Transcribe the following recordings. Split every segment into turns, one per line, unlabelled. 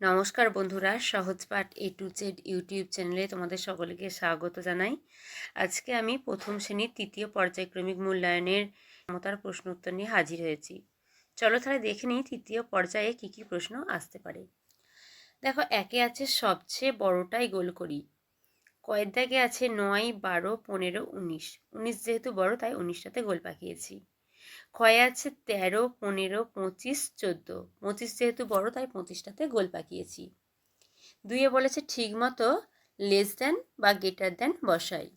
নমস্কার বন্ধুরা Sahajpath A to Z YouTube চ্যানেলে তোমাদের সকলকে স্বাগত জানাই। আজকে আমি প্রথম শ্রেণির তৃতীয় পর্যায়ক্রমিক মূল্যায়নের ক্ষমতার প্রশ্ন উত্তর নিয়ে হাজির হয়েছি। চলো তাহলে দেখে নিই তৃতীয় পর্যায়ে কি কি প্রশ্ন আসতে পারে। দেখো, একে আছে সবচেয়ে বড়টাই গোল করি। কয়ের দাগে আছে নয়, বারো, পনেরো, উনিশ। উনিশ যেহেতু বড়, তাই উনিশটাতে গোল পাকিয়েছি। ক্ষয়ে আছে তেরো, পনেরো, পঁচিশ, চোদ্দ। পঁচিশ যেহেতু বড়, তাই পঁচিশটাতে গোল পাকিয়েছি। দুইয়ে বলেছে ঠিকমতো লেস দেন বা গেটার দেন বসাই।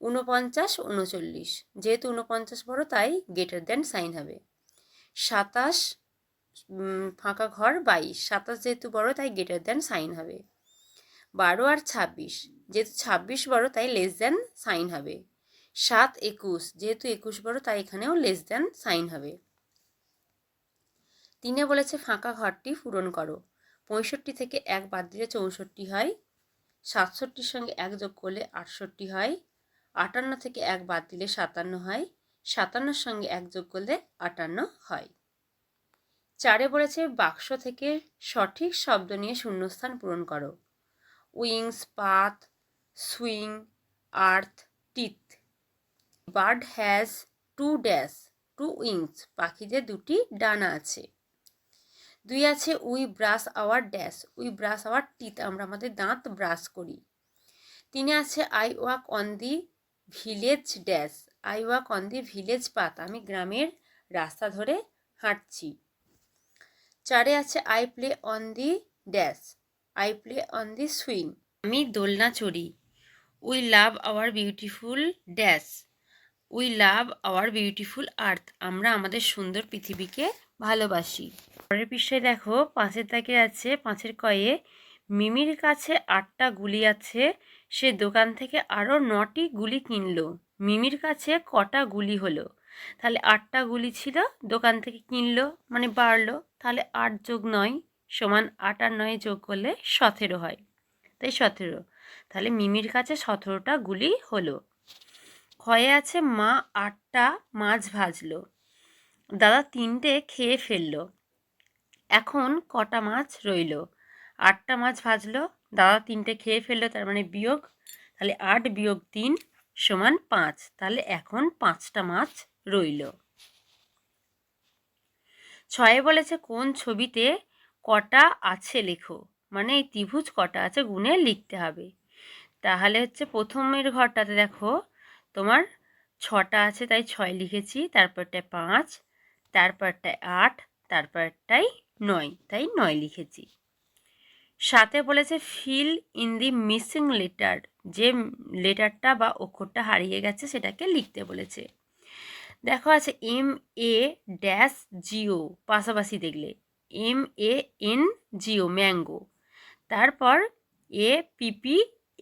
ঊনপঞ্চাশ উনচল্লিশ যেহেতু উনপঞ্চাশ বড়, তাই গেটার দেন সাইন হবে। সাতাশ ফাঁকা ঘর বাইশ। সাতাশ যেহেতু বড়, তাই গেটার দেন সাইন হবে। বারো আর ছাব্বিশ। যেহেতু ছাব্বিশ বড়, তাই লেস দেন সাইন হবে। সাত একুশ, যেহেতু একুশ বড়, তাই এখানেও লেস দেন সাইন হবে। তিনে বলেছে ফাঁকা ঘরটি পূরণ করো। পঁয়ষট্টি থেকে এক বাদ দিলে চৌষট্টি হয়। সাতষট্টির সঙ্গে এক যোগ করলে আটষট্টি হয়। আটান্ন থেকে এক বাদ দিলে সাতান্ন হয়। সাতান্নর সঙ্গে এক যোগ করলে আটান্ন হয়। চারে বলেছে বাক্স থেকে সঠিক শব্দ নিয়ে শূন্যস্থান পূরণ করো। Wings, path, swing, earth, teeth. Bird has two dash, two wings, পাখিদের দুটি ডানা আছে। দুই আছে, we brush our dash, we brush our teeth, আমরা আমাদের দাঁত ব্রাশ করি। তিনে আছে, I walk on the village dash, I walk on the village path, আমি গ্রামের রাস্তা ধরে হাঁটছি। চারে আছে, I play on the dash, I play on the swing আমি দোলনা চড়ি। We love our beautiful dash. We love our beautiful earth আমরা আমাদের সুন্দর পৃথিবীকে ভালোবাসি। পরের পৃষ্ঠায় দেখো, পাঁচের দাগে আছে, পাঁচের কয়ে, মিমির কাছে আটটা গুলি আছে, সে দোকান থেকে আরও নটি গুলি কিনলো। মিমির কাছে কটা গুলি হলো? তাহলে আটটা গুলি ছিল, দোকান থেকে কিনলো মানে বাড়লো। তাহলে আট যোগ নয় সমান আট আর নয় যোগ করলে সতেরো হয়। তাই সতেরো। তাহলে মিমির কাছে সতেরোটা গুলি হলো। ক্ষয়ে আছে মা আটটা মাছ ভাজলো। দাদা তিনটে খেয়ে ফেলল। এখন কটা মাছ রইল? আটটা মাছ ভাজলো, দাদা তিনটে খেয়ে ফেলল, তার মানে বিয়োগ। তাহলে আট বিয়োগ তিন সমান পাঁচ। তাহলে এখন পাঁচটা মাছ রইল। ছয়ে বলেছে কোন ছবিতে কটা আছে লেখো? মানে এই ত্রিভুজ কটা আছে, গুণে লিখতে হবে। তাহলে হচ্ছে প্রথমের ঘরটাতে দেখো তোমার ছটা আছে তাই ছয় লিখেছি, তারপরটায় পাঁচ, তারপরটায় আট তারপরটাই নয়, তাই নয় লিখেছি। সাথে বলেছে fill in the missing letter যে লেটারটা বা অক্ষরটা হারিয়ে গেছে সেটাকে লিখতে বলেছে। দেখো আছে এম এ ড্যাশ জিও পাশাপাশি দেখলে M A N G O mango তারপর A P P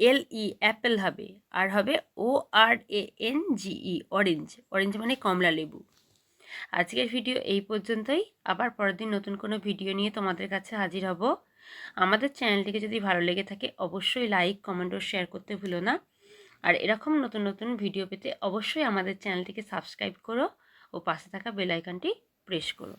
L E apple হবে, আর হবে O R A N G E orange orange মানে কমলা লেবু। আজকের ভিডিও এই পর্যন্তই। আবার পরের দিন নতুন কোনো ভিডিও নিয়ে তোমাদের কাছে হাজির হব। আমাদের চ্যানেলটিকে যদি ভালো লেগে থাকে, অবশ্যই লাইক কমেন্ট ও শেয়ার করতে ভুলো না। আর এরকম নতুন নতুন ভিডিও পেতে অবশ্যই আমাদের চ্যানেলটিকে সাবস্ক্রাইব করো ও পাশে থাকা বেল আইকনটি প্রেস করো।